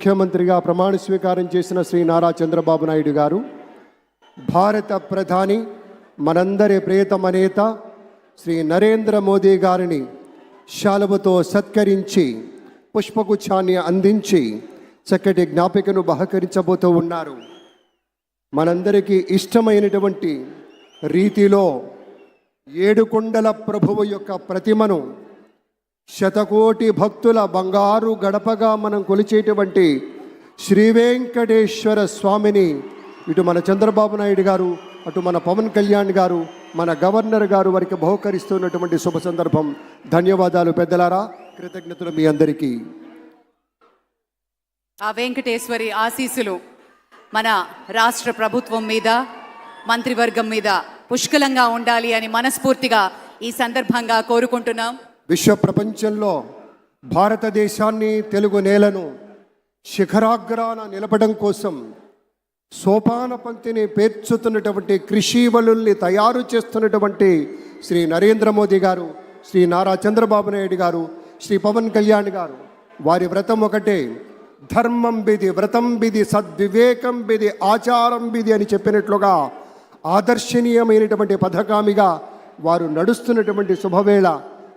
ముఖ్యమంత్రిగా ప్రమాణ స్వీకారం చేసిన శ్రీ నారా చంద్రబాబు నాయుడు గారు భారత ప్రధాని మనందరి ప్రియతమ నేత శ్రీ నరేంద్ర మోదీ గారిని శాలువతో సత్కరించి పుష్పగుచ్ఛాన్ని అందించి చక్కటి జ్ఞాపికను బహకరించబోతూ ఉన్నారు. మనందరికీ ఇష్టమైనటువంటి రీతిలో ఏడుకొండల ప్రభువు యొక్క ప్రతిమను శతకోటి భక్తుల బంగారు గడపగా మనం కొలిచేటువంటి శ్రీ వెంకటేశ్వర స్వామిని ఇటు మన చంద్రబాబు నాయుడు గారు అటు మన పవన్ కళ్యాణ్ గారు మన గవర్నర్ గారు వారికి బహుకరిస్తున్నటువంటి శుభ సందర్భం. ధన్యవాదాలు పెద్దలారా కృతజ్ఞతలు మీ అందరికీ. ఆ వెంకటేశ్వరి ఆశీస్సులు మన రాష్ట్ర ప్రభుత్వం మీద మంత్రివర్గం మీద పుష్కలంగా ఉండాలి అని మనస్ఫూర్తిగా ఈ సందర్భంగా కోరుకుంటున్నాం. విశ్వ ప్రపంచంలో భారతదేశాన్ని తెలుగు నేలను శిఖరాగ్రాన నిలపడం కోసం సోపాన పంక్తిని పేర్చుతున్నటువంటి కృషి వలుల్ని తయారు చేస్తున్నటువంటి శ్రీ నరేంద్ర మోదీ గారు శ్రీ నారా చంద్రబాబు నాయుడు గారు శ్రీ పవన్ కళ్యాణ్ గారు. వారి వ్రతం ఒకటే ధర్మం బిది వ్రతం బిది సద్వివేకం బిది ఆచారం బిది అని చెప్పినట్లుగా ఆదర్శనీయమైనటువంటి పథకామిగా వారు నడుస్తున్నటువంటి శుభవేళ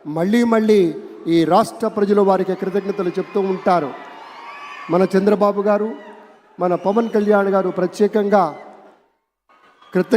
మళ్ళీ మళ్ళీ ఈ రాష్ట్ర ప్రజలు వారికి కృతజ్ఞతలు చెప్తూ ఉంటారు. మన చంద్రబాబు గారు మన పవన్ కళ్యాణ్ గారు ప్రత్యేకంగా కృతజ్ఞ